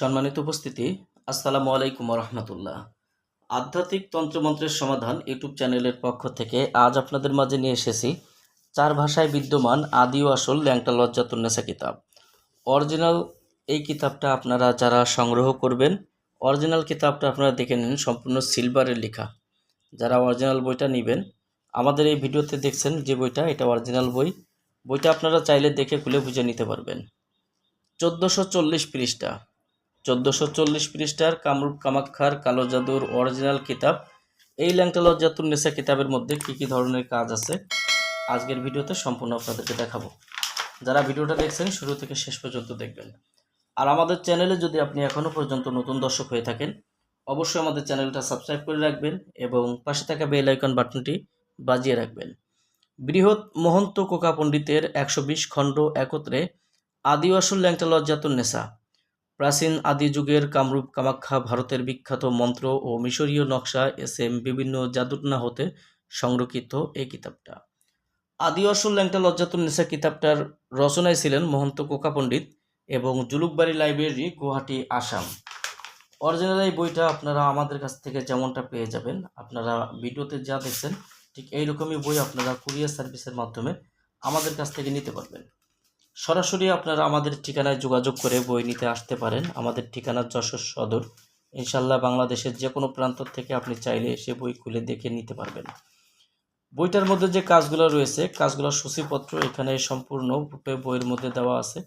সম্মানিত উপস্থিতি, আসসালামু আলাইকুম রহমতুল্লাহ আধ্যাত্মিক তন্ত্রমন্ত্রের সমাধান ইউটিউব চ্যানেলের পক্ষ থেকে আজ আপনাদের মাঝে নিয়ে এসেছি চার ভাষায় বিদ্যমান আদি ও আসল ল্যাংটা লজ্জাতুন্নেসা কিতাব। অরিজিনাল এই কিতাবটা আপনারা যারা সংগ্রহ করবেন, অরিজিনাল কিতাবটা আপনারা দেখে নিন, সম্পূর্ণ সিলভারের লেখা। যারা অরিজিনাল বইটা নেবেন, আমাদের এই ভিডিওতে দেখছেন যে বইটা, এটা অরিজিনাল বই। বইটা আপনারা চাইলে দেখে খুলে বুঝে নিতে পারবেন। চোদ্দোশো চল্লিশ পৃষ্ঠা। চোদ্দোশো চল্লিশ পৃষ্ঠার কামরূপ কামাক্ষার কালো জাদুর অরিজিনাল কিতাব। এই ল্যাংটা লজ্জাতুন নেশা কিতাবের মধ্যে কী কী ধরনের কাজ আছে? আজকের ভিডিওতে সম্পূর্ণ আপনাদেরকে দেখাবো। যারা ভিডিওটা দেখছেন, শুরু থেকে শেষ পর্যন্ত দেখবেন। আর আমাদের চ্যানেলে যদি আপনি এখনও পর্যন্ত নতুন দর্শক হয়ে থাকেন, অবশ্যই আমাদের চ্যানেলটা সাবস্ক্রাইব করে রাখবেন এবং পাশে থাকা বেল আইকন বাটনটি বাজিয়ে রাখবেন। বৃহৎ মহন্ত কোকা পণ্ডিতের একশো বিশ খণ্ড একত্রে আদিবাসুল ল্যাংটা লজ্জাতুন নেশা প্রাচীন আদি যুগের কামরূপ কামাখ্যা ভারতের বিখ্যাত মন্ত্র ও মিশরীয় নকশা এস এম বিভিন্ন জাদুটনা হতে সংরক্ষিত এই কিতাবটা। আদি অসুল ল্যাংটা লজ্জাতুন নেশা কিতাবটার রচনায় ছিলেন মহন্ত কোকা পণ্ডিত এবং জুলুকবাড়ি লাইব্রেরি গুয়াহাটি, আসাম। অরিজিনাল এই বইটা আপনারা আমাদের কাছ থেকে যেমনটা পেয়ে যাবেন, আপনারা ভিডিওতে যা দেখছেন, ঠিক এইরকমই বই আপনারা কুরিয়ার সার্ভিসের মাধ্যমে আমাদের কাছ থেকে নিতে পারবেন। সরাসরি আপনারা আমাদের ঠিকানায় যোগাযোগ করে বই নিতে আসতে পারেন। আমাদের ঠিকানা যশোর সদর। ইনশাল্লাহ বাংলাদেশের যে কোনো প্রান্ত থেকে আপনি চাইলে এসে বই খুলে দেখে নিতে পারবেন। বইটার মধ্যে যে কাজগুলো রয়েছে, কাজগুলোর সূচিপত্র এখানে সম্পূর্ণ বইয়ের মধ্যে দেওয়া আছে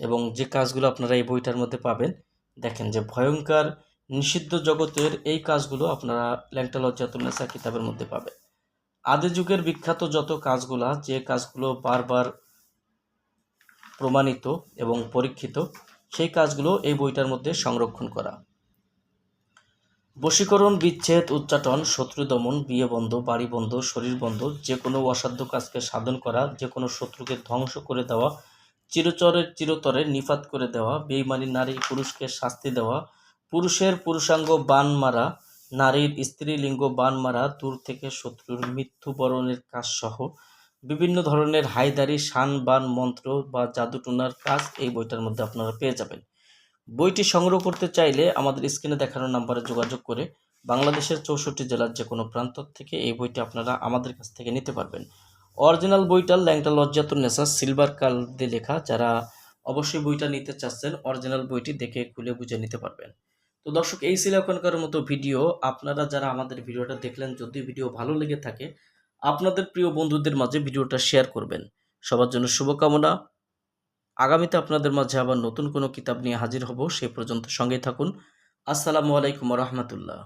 এবং যে কাজগুলো আপনারা এই বইটার মধ্যে পাবেন, দেখেন যে ভয়ঙ্কর নিষিদ্ধ জগতের এই কাজগুলো আপনারা ল্যাংটা লজ্জাতুন্নেসা কিতাবের মধ্যে পাবেন। আদি যুগের বিখ্যাত যত কাজগুলা, যে কাজগুলো বারবার প্রমাণিত এবং পরীক্ষিত, সেই কাজগুলো এই বইটার মধ্যে সংরক্ষণ করা। বশীকরণ, বিচ্ছেদ, উচ্চাটন, শত্রু দমন, বিয়ে বন্ধ, বাড়ি বন্ধ, শরীর বন্ধ, যে কোনো অসাধ্য কাজকে সাধন করা, যে কোনো শত্রুকে ধ্বংস করে দেওয়া, চিরচরের চিরতরে নিফাত করে দেওয়া, বেইমানি নারী পুরুষকে শাস্তি দেওয়া, পুরুষের পুরুষাঙ্গ বান মারা, নারীর স্ত্রীলিঙ্গ বান মারা, দূর থেকে শত্রুর মৃত্যুবরণের কাজ সহ বিভিন্ন ধরনের হায়দারি, শান, বান, মন্ত্র বা জাদুটোনার কাজ এই বইটার মধ্যে আপনারা পেয়ে যাবেন। বইটি সংগ্রহ করতে চাইলে আমাদের স্ক্রিনে দেখানো নাম্বারে যোগাযোগ করে বাংলাদেশের চৌষট্টি জেলার যে কোনো প্রান্ত থেকে এই বইটি আপনারা আমাদের কাছ থেকে নিতে পারবেন। অরিজিনাল বইটার ল্যাংটা লজ্জাতুন নেশা সিলভার কাল দিয়ে লেখা। যারা অবশ্যই বইটা নিতে চাচ্ছেন, অরিজিনাল বইটি দেখে খুলে বুঝে নিতে পারবেন। তো দর্শক, এই ছিল এখনকার মতো ভিডিও। আপনারা যারা আমাদের ভিডিওটা দেখলেন, যদি ভিডিও ভালো লেগে থাকে আপনাদের প্রিয় বন্ধুদের মাঝে ভিডিওটা শেয়ার করবেন। সবার জন্য শুভকামনা। আগামীতে আপনাদের মাঝে আবার নতুন কোনো কিতাব নিয়ে হাজির হব, সে পর্যন্ত সঙ্গে থাকুন। আসসালামু আলাইকুম রহমতুল্লাহ।